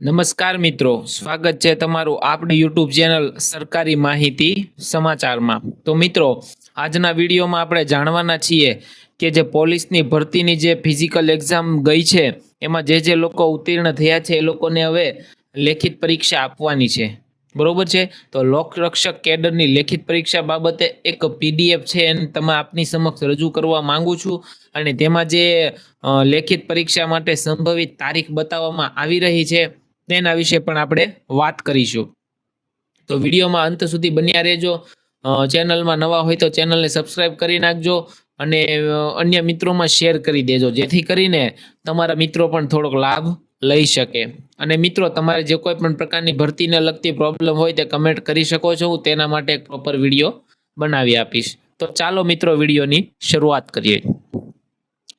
નમસ્કાર મિત્રો, સ્વાગત છે તમારું આપણી યુટ્યુબ ચેનલ સરકારી માહિતી સમાચારમાં. તો મિત્રો, આજના વિડીયોમાં આપણે જાણવાના છીએ કે જે પોલીસની ભરતીની જે ફિઝિકલ એક્ઝામ ગઈ છે, એમાં જે જે લોકો ઉત્તીર્ણ થયા છે એ લોકોને હવે લેખિત પરીક્ષા આપવાની છે. બરોબર છે? તો લોકરક્ષક કેડરની લેખિત પરીક્ષા બાબતે એક પીડીએફ છે એને તમે આપની સમક્ષ રજૂ કરવા માંગુ છું અને તેમાં જે લેખિત પરીક્ષા માટે સંભવિત તારીખ બતાવવામાં આવી રહી છે તેના વિશે પણ આપણે વાત કરીશું. તો વિડીયોમાં અંત સુધી બન્યા રહેજો. ચેનલમાં નવા હોય તો ચેનલને સબસ્ક્રાઇબ કરી નાખજો અને અન્ય મિત્રોમાં શેર કરી દેજો. જેથી કરીને તમારા મિત્રો પણ થોડોક લાભ લઈ શકે. અને મિત્રો, તમારે જે કોઈ પણ પ્રકારની ભરતીને લગતી પ્રોબ્લેમ હોય તે કમેન્ટ કરી શકો છો. હું તેના માટે એક પ્રોપર વીડિયો બનાવી આપીશ. તો ચાલો મિત્રો, વિડીયોની શરૂઆત કરીએ.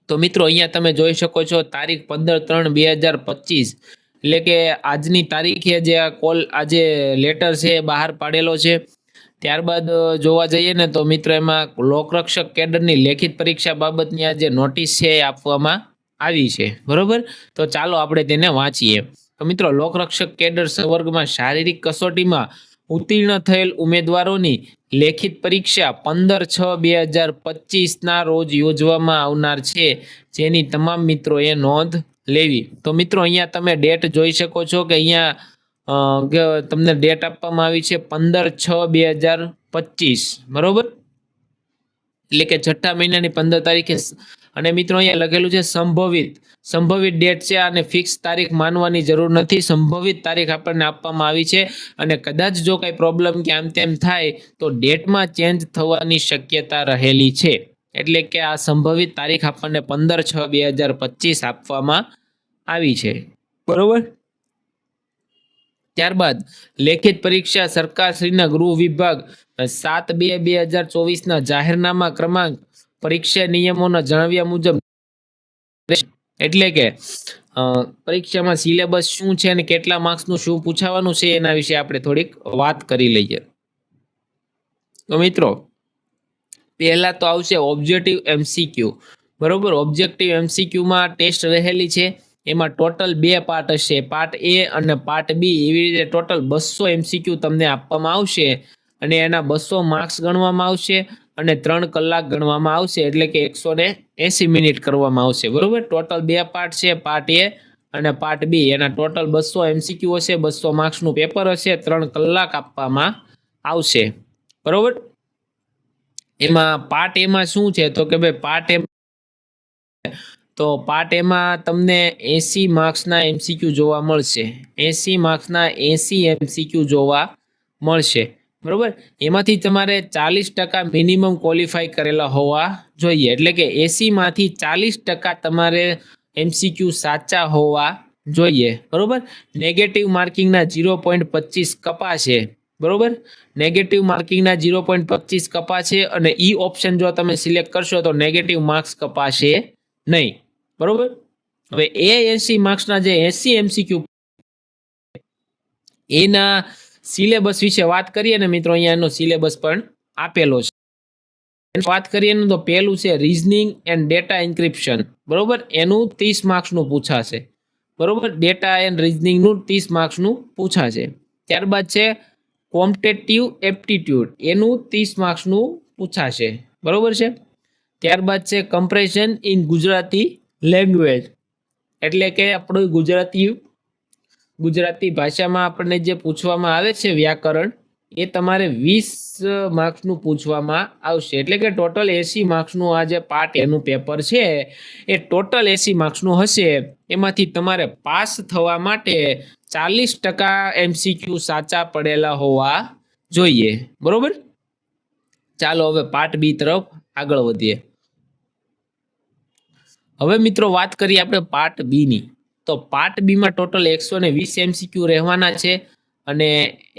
તો મિત્રો, અહીંયા તમે જોઈ શકો છો, તારીખ પંદર ત્રણ બે હજાર પચીસ. એટલે કે આજની તારીખે જે આ કોલ આજે લેટર છે બહાર પાડેલો છે. ત્યારબાદ જોવા જઈએ ને તો મિત્રો એમાં લોકરક્ષક કેડરની લેખિત પરીક્ષા બાબતની આ જે નોટિસ છે એ આપવામાં આવી છે. બરોબર? તો ચાલો આપણે તેને વાંચીએ. તો મિત્રો, લોકરક્ષક કેડર સંવર્ગમાં શારીરિક કસોટીમાં ઉત્તીર્ણ થયેલ ઉમેદવારોની લેખિત પરીક્ષા પંદર છ બે હજાર પચીસના રોજ યોજવામાં આવનાર છે. જેની તમામ મિત્રોએ નોંધ લેવી. તો મિત્રો, અહીંયા તમે ડેટ જોઈ શકો છો કે અહીંયા તમને ડેટ આપવામાં આવી છે પંદર છ બે હજાર પચીસ. બરોબર? એટલે કે છઠ્ઠા મહિનાની પંદર તારીખે અને મિત્રો, અહીંયા લખેલું છે સંભવિત. સંભવિત ડેટ છે અને ફિક્સ તારીખ માનવાની જરૂર નથી. સંભવિત તારીખ આપણને આપવામાં આવી છે અને કદાચ જો કાંઈ પ્રોબ્લેમ કે આમ તેમ થાય, તો ડેટમાં ચેન્જ થવાની શક્યતા રહેલી છે. એટલે કે આ સંભવિત તારીખ આપણને પંદર છ બે હજાર પચીસ આપવામાં આવી છે. બરોબર? ત્યારબાદ લેખિત પરીક્ષા સરકારશ્રીના ગૃહ વિભાગ સાત બે બે હજાર ચોવીસના જાહેરનામા ક્રમાંક પરીક્ષા નિયમોના જણાવ્યા મુજબ એટલે કે પરીક્ષામાં સિલેબસ શું છે અને કેટલા માર્ક્સનું શું પૂછાવાનું છે એના વિશે આપણે થોડીક વાત કરી લઈએ. તો મિત્રો પહેલા તો આવશે ઓબ્જેક્ટિવ એમસીક્યુ બરોબર? ઓબ્જેક્ટિવ એમસીક્યુમાં ટેસ્ટ રહેલી છે. એમાં ટોટલ બે પાર્ટ હશે. પાર્ટ એ અને પાર્ટ બી એવી રીતે ટોટલ બસો એમસીક્યુ તમને આપવામાં આવશે. અને એના બસો માર્ક્સ ગણવામાં આવશે અને ત્રણ કલાક ગણવામાં આવશે. એટલે કે એકસો ને એંસી મિનિટ કરવામાં આવશે. બરોબર? ટોટલ બે પાર્ટ છે. પાર્ટ એ અને પાર્ટ બી એના ટોટલ બસો એમસીક્યુ હશે, બસો માર્ક્સનું પેપર હશે, ત્રણ કલાક આપવામાં આવશે. બરોબર? એમાં પાર્ટ એમાં શું છે? તો કે ભાઈ પાર્ટ એમ તો પાર્ટ એમાં તમને એસી માર્ક્સના એમસીક્યુ જોવા મળશે. એસી માર્ક્સના એસી એમસીક્યુ જોવા મળશે. બરાબર? એમાંથી તમારે ચાલીસ ટકા મિનિમમ ક્વોલિફાય કરેલા હોવા જોઈએ. એટલે કે એસીમાંથી ચાલીસ ટકા તમારે એમસીક્યુ સાચા હોવા જોઈએ. બરાબર? નેગેટિવ માર્કિંગના ઝીરો પોઈન્ટ પચીસ કપાશે. બરોબર? નેગેટિવ માર્કિંગના ઝીરો પોઈન્ટ પચીસ કપાશે અને ઈ ઓપ્શન જો તમે સિલેક્ટ કરશો તો નેગેટિવ માર્ક્સ કપાશે નહીં. બરોબર? હવે એ એસી માર્ક્સના જે એસી એમસીક્યુ એના સિલેબસ વિશે વાત કરીએ ને મિત્રો, અહીંયા એનો સિલેબસ પણ આપેલો છે. વાત કરીએ ને તો પહેલું છે રીઝનિંગ એન્ડ ડેટા ઇન્ક્રિપ્શન બરોબર? એનું ત્રીસ માર્ક્સનું પૂછાશે. બરોબર? ડેટા એન્ડ રીઝનિંગનું ત્રીસ માર્ક્સનું પૂછાશે. ત્યારબાદ છે કોમ્પિટેટિવ એપ્ટિટ્યૂડ. એનું ત્રીસ માર્ક્સનું પૂછાશે. બરાબર છે? ત્યારબાદ છે કમ્પ્રેશન ઇન ગુજરાતી લેંગ્વેજ. એટલે કે આપણું ગુજરાતી ગુજરાતી ભાષામાં આપણને જે પૂછવામાં આવે છે વ્યાકરણ એ તમારે વીસ માર્ક્સનું પૂછવામાં આવશે. એટલે કે ટોટલ એસી માર્ક્સનું આ જે પાર્ટ એનું પેપર છે, એ ટોટલ એસી માર્ક્સનું હશે. એમાંથી તમારે પાસ થવા માટે ચાલીસ ટકા એમસીક્યુ સાચા પડેલા હોવા જોઈએ. બરોબર? ચાલો હવે પાર્ટ બી તરફ આગળ વધીએ. હવે મિત્રો વાત કરીએ આપણે પાર્ટ બી ની તો પાર્ટ બીમાં ટોટલ એકસો ને વીસ એમસીક્યુ રહેવાના છે. અને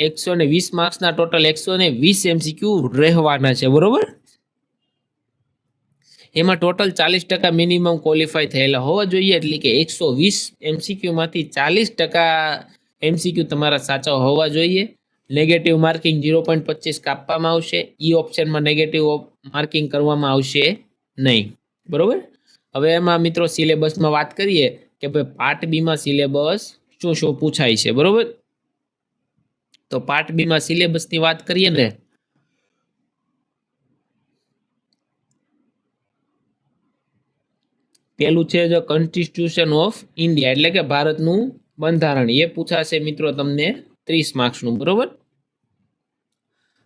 એકસો ને વીસ માર્ક્સના ટોટલ એકસો ને વીસ એમસીક્યુ રહેવાના છે, બરોબર? એમાં ટોટલ ચાલીસ ટકા મિનિમમ ક્વોલિફાય થયેલા હોવા જોઈએ, એટલે કે એકસો વીસ એમસીક્યુમાંથી ચાલીસ ટકા એમસીક્યુ તમારા સાચા હોવા જોઈએ. નેગેટિવ માર્કિંગ ઝીરો પોઈન્ટ પચીસ કાપવામાં આવશે. ઈ ઓપ્શનમાં નેગેટિવ માર્કિંગ કરવામાં આવશે નહીં, બરોબર? હવે એમાં મિત્રો સિલેબસમાં વાત કરીએ કે ભાઈ પાર્ટ બીમાં સિલેબસ શું શું પૂછાય છે, બરોબર? તો પાર્ટ બી માં સિલેબસની વાત કરીએ ને, પેલું છે જો કોન્સ્ટિટ્યુશન ઓફ ઇન્ડિયા એટલે કે ભારતનું બંધારણ. એ પૂછાશે મિત્રો તમને ત્રીસ માર્ક્સનું, બરોબર?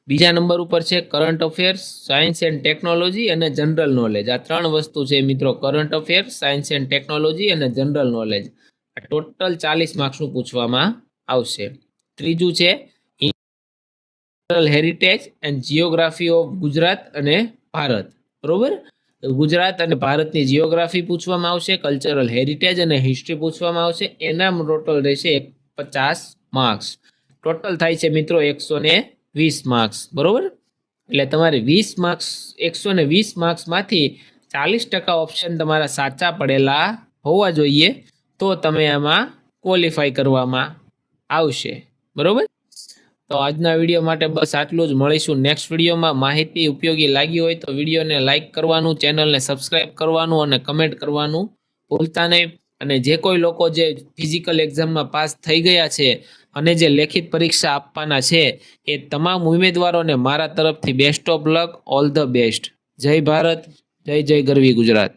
બીજા નંબર ઉપર છે current affairs science and technology અને જનરલ નોલેજ આ ત્રણ વસ્તુ છે મિત્રો current affairs science and technology અને જનરલ નોલેજ આ ટોટલ ચાલીસ માર્ક્સનું પૂછવામાં આવશે. ત્રીજું છે heritage and geography of Gujarat અને ભારત બરોબર? ગુજરાત અને ભારતની જીઓગ્રાફી પૂછવામાં આવશે કલ્ચરલ હેરિટેજ અને હિસ્ટ્રી પૂછવામાં આવશે. એના ટોટલ રહેશે એક પચાસ માર્ક્સ ટોટલ થાય છે મિત્રો એકસો ને વીસ માર્ક્સ બરોબર? એટલે તમારે વીસ માર્ક્સ એકસો ને વીસ માર્ક્સમાંથી ચાલીસ ટકા ઓપ્શન તમારા સાચા પડેલા હોવા જોઈએ, તો તમે આમાં ક્વોલિફાય કરવામાં આવશે. બરોબર? તો આજના વીડિયો માટે બસ આટલું જ. મળીશું નેક્સ્ટ વિડીયોમાં. માહિતી ઉપયોગી લાગી હોય તો વિડીયોને લાઇક કરવાનું ચેનલને સબસ્ક્રાઇબ કરવાનું અને કમેન્ટ કરવાનું ભૂલતા નહીં. અને જે કોઈ લોકો જે ફિઝિકલ એક્ઝામમાં પાસ થઈ ગયા છે અને જે લેખિત પરીક્ષા આપવાના છે, એ તમામ ઉમેદવારોને મારા તરફથી best of luck all the best જય ભારત. જય જય ગરવી ગુજરાત.